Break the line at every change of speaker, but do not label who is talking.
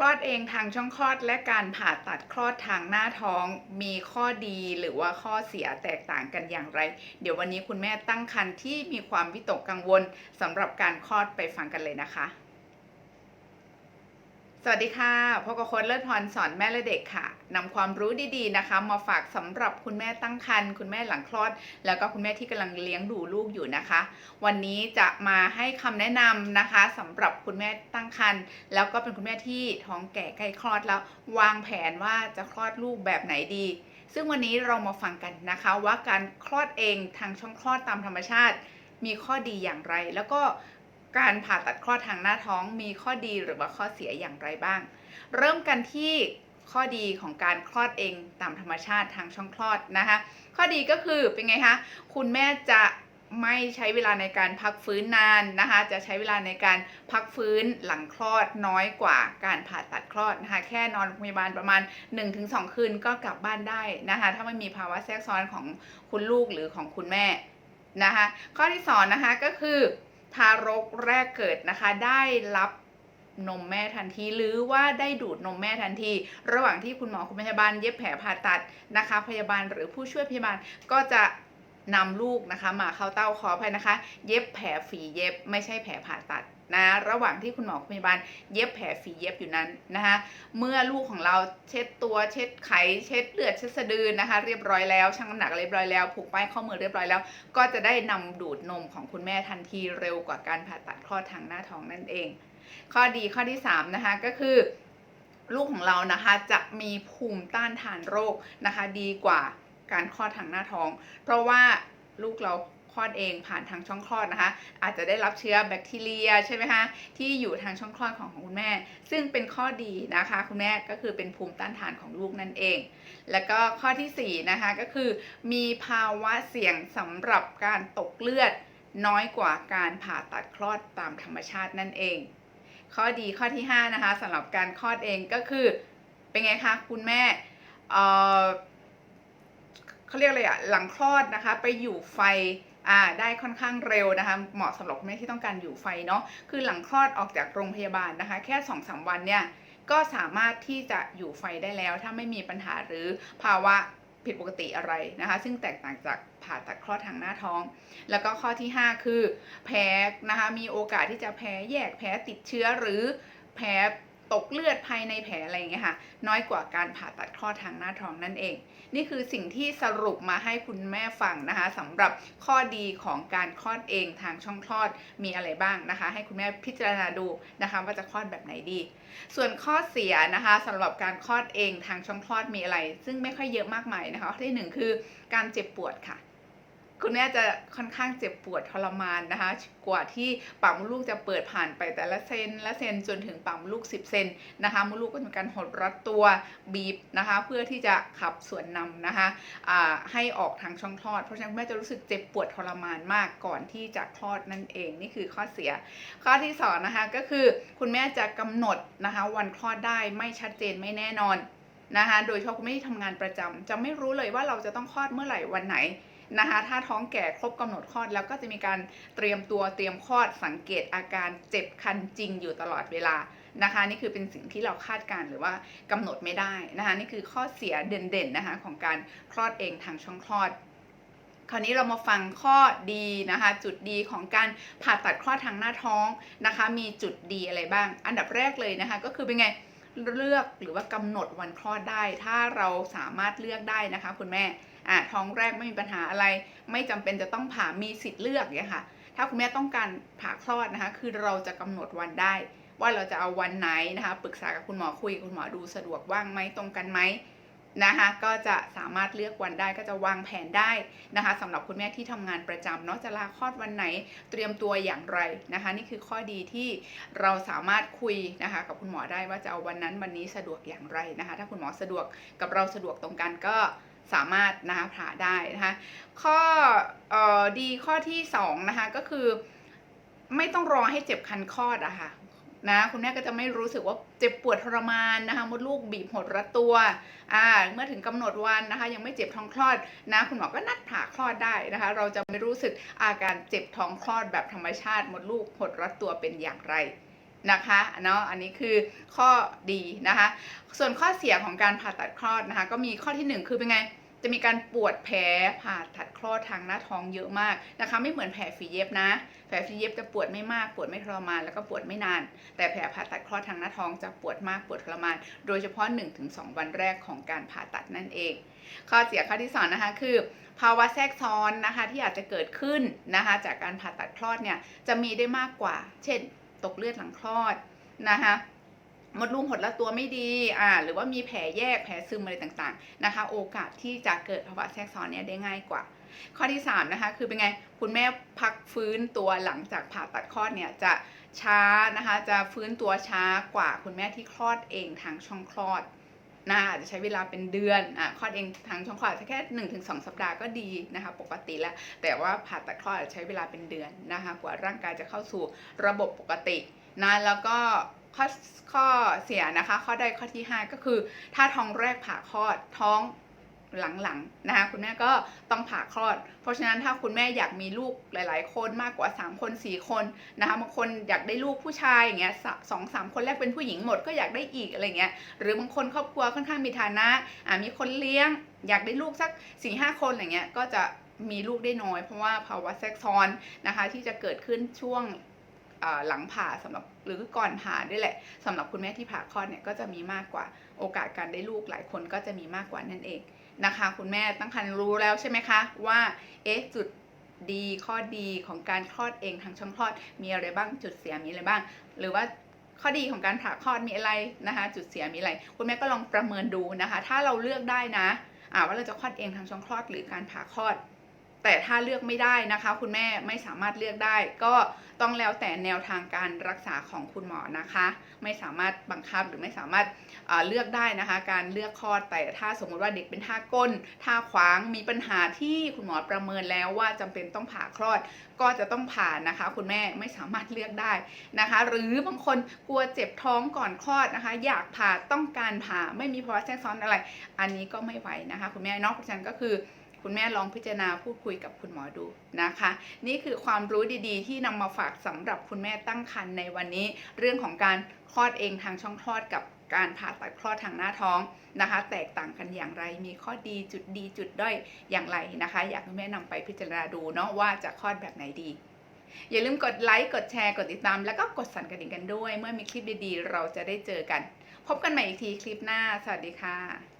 คลอดเองทางช่องคลอดและการผ่าตัดคลอดทางหน้าท้องมีข้อดีหรือว่าข้อเสียแตกต่างกันอย่างไร เดี๋ยววันนี้คุณแม่ตั้งครรภ์ที่มีความวิตกกังวลสำหรับการคลอดไปฟังกันเลยนะคะ วัสดีค่ะพบกับโค้ชเลิศพรสอนแม่และเด็กค่ะนำความรู้ดีๆนะคะ มาฝากสำหรับคุณแม่ตั้งครรภ์คุณแม่หลังคลอด แล้วก็คุณแม่ที่กำลังเลี้ยงดูลูกอยู่นะคะ วันนี้จะมาให้คำแนะนำนะคะสำหรับคุณแม่ตั้งครรภ์แล้วก็เป็นคุณแม่ที่ท้องแก่ใกล้คลอดแล้ว วางแผนว่าจะคลอดลูกแบบไหนดี ซึ่งวันนี้เรามาฟังกันนะคะว่าการคลอดเองทางช่องคลอดตามธรรมชาติ มีข้อดีอย่างไร แล้วก็ การผ่าตัดคลอดทางหน้าท้องมีข้อดีหรือว่าข้อเสียอย่างไรบ้าง เริ่มกันที่ข้อดีของการคลอดเองตามธรรมชาติทางช่องคลอดนะคะ ข้อดีก็คือเป็นไงคะ คุณแม่จะไม่ใช้เวลาในการพักฟื้นนานนะคะ จะใช้เวลาในการพักฟื้นหลังคลอดน้อยกว่าการผ่าตัดคลอดนะคะ แค่นอนโรงพยาบาลประมาณ 1-2 คืนก็กลับบ้านได้นะคะ ถ้าไม่มีภาวะแทรกซ้อนของคุณลูกหรือของคุณแม่นะคะ ข้อที่สองนะคะก็คือ ทารกแรกเกิดนะคะได้รับนมแม่ทันที หรือว่าได้ดูดนมแม่ทันที ระหว่างที่คุณหมอคุณพยาบาลเย็บแผลผ่าตัดนะคะ พยาบาลหรือผู้ช่วยพยาบาลก็จะนำลูกนะคะ มาเข้าเต้าขออภัยนะคะ เย็บแผลฝีเย็บไม่ใช่แผลผ่าตัด นะระหว่างที่คุณหมอพยาบาลเย็บแผลฝีเย็บอยู่นั้นนะคะเมื่อลูกของเราเช็ดตัวเช็ดไขเช็ดเลือดเช็ดสะดือนะคะ เรียบร้อยแล้วชั่งน้ำหนักเรียบร้อยแล้วผูกป้ายข้อมือเรียบร้อยแล้ว ก็จะได้นำดูดนมของคุณแม่ทันทีเร็วกว่าการผ่าตัดคลอดทางหน้าท้องนั่นเอง ข้อดีข้อที่3นะคะก็คือลูกของเรานะคะจะมีภูมิต้านทานโรคนะคะ ดีกว่าการคลอดทางหน้าท้อง เพราะว่าลูกเรา ลอดเองผ่านทางช่องคลอดนะคะ อาจจะได้รับเชื้อแบคทีเรียใช่ไหมคะที่อยู่ทางช่องคลอดของของคุณแม่ ซึ่งเป็นข้อดีนะคะคุณแม่ก็คือเป็นภูมิต้านทานของลูกนั่นเอง แล้วก็ข้อที่4นะคะก็คือ มีภาวะเสี่ยงสำหรับการตกเลือดน้อยกว่าการผ่าตัดคลอดตามธรรมชาตินั่นเอง ข้อดีข้อที่5นะคะสำหรับการคลอดเองก็คือเป็นไงคะคุณแม่เขาเรียกอะไรอะหลังคลอดนะคะ ไปอยู่ไฟ อ่าได้ค่อนข้างเร็วนะคะ เหมาะสำหรับแม่ที่ต้องการอยู่ไฟเนาะคือหลังคลอดออกจากโรงพยาบาลนะคะ แค่2อสวันเนี่ยก็สามารถที่จะอยู่ไฟได้แล้ว ถ้าไม่มีปัญหาหรือภาวะผิดปกติอะไรนะคะ ซึ่งแตกต่างจากผ่าตัดคลอดทางหน้าท้อง แล้วก็ข้อที่ 5 คือ แพ้นะคะมีโอกาสที่จะแพ้แยกแพ้ติดเชื้อหรือแพ้ ตกเลือดภายในแผลอะไรอย่างเงี้ยค่ะ น้อยกว่าการผ่าตัดคลอดทางหน้าท้องนั่นเอง นี่คือสิ่งที่สรุปมาให้คุณแม่ฟังนะคะสำหรับข้อดีของการคลอดเองทางช่องคลอดมีอะไรบ้างนะคะ ให้คุณแม่พิจารณาดูนะคะว่าจะคลอดแบบไหนดี ส่วนข้อเสียนะคะสำหรับการคลอดเองทางช่องคลอดมีอะไร ซึ่งไม่ค่อยเยอะมากมายนะคะข้อที่หนึ่งคือการเจ็บปวดค่ะ คุณแม่จะค่อนข้างเจ็บปวดทรมานนะคะ กว่าที่ปากมดลูกจะเปิดผ่านไปแต่ละเซนละเซนจนถึงปากมดลูก 10 เซนนะคะมดลูกก็จะมีการหดรัดตัวบีบนะคะ เพื่อที่จะขับส่วนนำนะคะให้ออกทางช่องคลอด เพราะฉะนั้นคุณแม่จะรู้สึกเจ็บปวดทรมานมากก่อนที่จะคลอดนั่นเองนี่คือข้อเสีย ข้อที่สองนะคะก็คือคุณแม่จะกำหนดนะคะวันคลอดได้ไม่ชัดเจนไม่แน่นอนนะคะ โดยเฉพาะคุณแม่ที่ทำงานประจำจะไม่รู้เลยว่าเราจะต้องคลอดเมื่อไหร่วันไหน นะคะถ้าท้องแก่ครบกำหนดคลอดแล้วก็จะมีการเตรียมตัวเตรียมคลอดสังเกตอาการเจ็บคันจริงอยู่ตลอดเวลานะคะนี่คือเป็นสิ่งที่เราคาดการณ์หรือว่ากำหนดไม่ได้นะคะนี่คือข้อเสียเด่นๆนะคะของการคลอดเองทางช่องคลอดคราวนี้เรามาฟังข้อดีนะคะ จุดดีของการผ่าตัดคลอดทางหน้าท้องนะคะ มีจุดดีอะไรบ้าง อันดับแรกเลยนะคะ ก็คือเป็นไงเลือกหรือว่ากำหนดวันคลอดได้ ถ้าเราสามารถเลือกได้นะคะ คุณแม่ อ่าท้องแรกไม่มีปัญหาอะไร ไม่จำเป็นจะต้องผ่ามีสิทธิ์เลือกเนี่ยค่ะ ถ้าคุณแม่ต้องการผ่าคลอดนะคะ คือเราจะกำหนดวันได้ ว่าเราจะเอาวันไหนนะคะ ปรึกษากับคุณหมอคุยกับคุณหมอดูสะดวกว่างไหมตรงกันไหมนะคะ ก็จะสามารถเลือกวันได้ก็จะวางแผนได้นะคะสำหรับคุณแม่ที่ทำงานประจำเนาะจะลาคลอดวันไหนเตรียมตัวอย่างไรนะคะ นี่คือข้อดีที่เราสามารถคุยนะคะกับคุณหมอได้ว่าจะเอาวันนั้นวันนี้สะดวกอย่างไรนะคะ ถ้าคุณหมอสะดวกกับเราสะดวกตรงกันก็ สามารถนะคะผ่าได้นะคะข้อออดีข้อที่2นะคะก็คือไม่ต้องรอให้เจ็บคันคลอดอะค่ะนะคุณแม่ก็จะไม่รู้สึกว่าเจ็บปวดทรมานนะคะมดลูกบีบหดรัดตัวอ่าเมื่อถึงกำหนดวันนะคะ ยังไม่เจ็บท้องคลอดนะคุณหมอก็นัดผ่าคลอดได้นะคะ เราจะไม่รู้สึกอาการเจ็บท้องคลอดแบบธรรมชาติมดลูกหดรัดตัวเป็นอย่างไรนะคะเนาะอันนี้คือข้อดีนะคะ ส่วนข้อเสียของการผ่าตัดคลอดนะคะ ก็มีข้อที่หนึ่งคือเป็นไง จะมีการปวดแผลผ่าตัดคลอดทางหน้าท้องเยอะมากนะคะ ไม่เหมือนแผลฝีเย็บนะ แผลฝีเย็บจะปวดไม่มาก ปวดไม่ทรมานแล้วก็ปวดไม่นาน แต่แผลผ่าตัดคลอดทางหน้าท้องจะปวดมากปวดทรมาน โดยเฉพาะ 1-2 วันแรกของการผ่าตัดนั่นเอง ข้อเสียข้อที่สองนะคะคือ ภาวะแทรกซ้อนนะคะที่อาจจะเกิดขึ้นนะคะจากการผ่าตัดคลอดเนี่ยจะมีได้มากกว่า เช่น ตกเลือดหลังคลอดนะคะ มดลูกหดและตัวไม่ดีอ่าหรือว่ามีแผลแยกแผลซึมอะไรต่างๆนะคะ โอกาสที่จะเกิดภาวะแทรกซ้อนเนี่ยได้ง่ายกว่า ข้อที่3นะคะคือเป็นไงคุณแม่พักฟื้นตัวหลังจากผ่าตัดคลอดเนี่ยจะช้านะคะจะฟื้นตัวช้ากว่าคุณแม่ที่คลอดเองทางช่องคลอดนะอาจจะใช้เวลาเป็นเดือนอะคลอดเองทางช่องคลอดแค่1นถึงสสัปดาห์ก็ดีนะคะปกติแล้ว แต่ว่าผ่าตัดคลอดใช้เวลาเป็นเดือนนะคะกว่าร่างกายจะเข้าสู่ระบบปกตินะแล้วก็ ข้อข้อเสียนะคะ ข้อใดข้อที่ 5 ก็คือ ถ้าท้องแรกผ่าคลอดท้องหลังๆนะคะคุณแม่ก็ต้องผ่าคลอด เพราะฉะนั้นถ้าคุณแม่อยากมีลูกหลาย ๆ คนมากกว่า 3 คน 4 คนนะคะบางคนอยากได้ลูกผู้ชายอย่างเงี้ยสองสามคนแรกเป็นผู้หญิงหมดก็อยากได้อีกอะไรเงี้ยหรือบางคนครอบครัวค่อนข้างมีฐานะอ่ามีคนเลี้ยง อยากได้ลูกสัก4ี่ห้าคนอะไรเงี้ยก็จะมีลูกได้น้อยเพราะว่าภาวะแทรกซ้อนนะคะที่จะเกิดขึ้นช่วง หลังผ่าสำหรับหรือก่อนผ่าด้วยแหละสำหรับคุณแม่ที่ผ่าคลอดเนี่ยก็จะมีมากกว่าโอกาสการได้ลูกหลายคนก็จะมีมากกว่านั่นเองนะคะ คุณแม่ตั้งครรภ์รู้แล้วใช่ไหมคะว่าเอ๊ะจุดดีข้อดีของการคลอดเองทางช่องคลอดมีอะไรบ้างจุดเสียมีอะไรบ้าง หรือว่าข้อดีของการผ่าคลอดมีอะไรนะคะ จุดเสียมีอะไร คุณแม่ก็ลองประเมินดูนะคะ ถ้าเราเลือกได้นะอ่าว่าเราจะคลอดเองทางช่องคลอดหรือการผ่าคลอด แต่ถ้าเลือกไม่ได้นะคะ คุณแม่ไม่สามารถเลือกได้ ก็ต้องแล้วแต่แนวทางการรักษาของคุณหมอนะคะ ไม่สามารถบังคับหรือไม่สามารถเลือกได้นะคะ การเลือกคลอดแต่ถ้าสมมติว่าเด็กเป็นท่าก้นท่าขวางมีปัญหาที่คุณหมอประเมินแล้วว่าจำเป็นต้องผ่าคลอด ก็จะต้องผ่านะคะ คุณแม่ไม่สามารถเลือกได้นะคะ หรือบางคนกลัวเจ็บท้องก่อนคลอดนะคะ อยากผ่าต้องการผ่าไม่มีภาวะแทรกซ้อนอะไร อันนี้ก็ไม่ไหวนะคะ คุณแม่นอกเพราะฉะนั้นก็คือ คุณแม่ลองพิจารณาพูดคุยกับคุณหมอดูนะคะ นี่คือความรู้ดีๆ ที่นำมาฝากสำหรับคุณแม่ตั้งครรภ์ในวันนี้ เรื่องของการคลอดเองทางช่องคลอดกับการผ่าตัดคลอดทางหน้าท้องนะคะ แตกต่างกันอย่างไรมีข้อดีจุดดีจุดด้อยอย่างไรนะคะ อยากให้แม่นำไปพิจารณาดูเนาะว่าจะคลอดแบบไหนดี อย่าลืมกดไลค์กดแชร์กดติดตาม แล้วก็กดสั่นกระดิ่งกันด้วย เมื่อมีคลิปดีๆ เราจะได้เจอกัน พบกันใหม่อีกทีคลิปหน้า สวัสดีค่ะ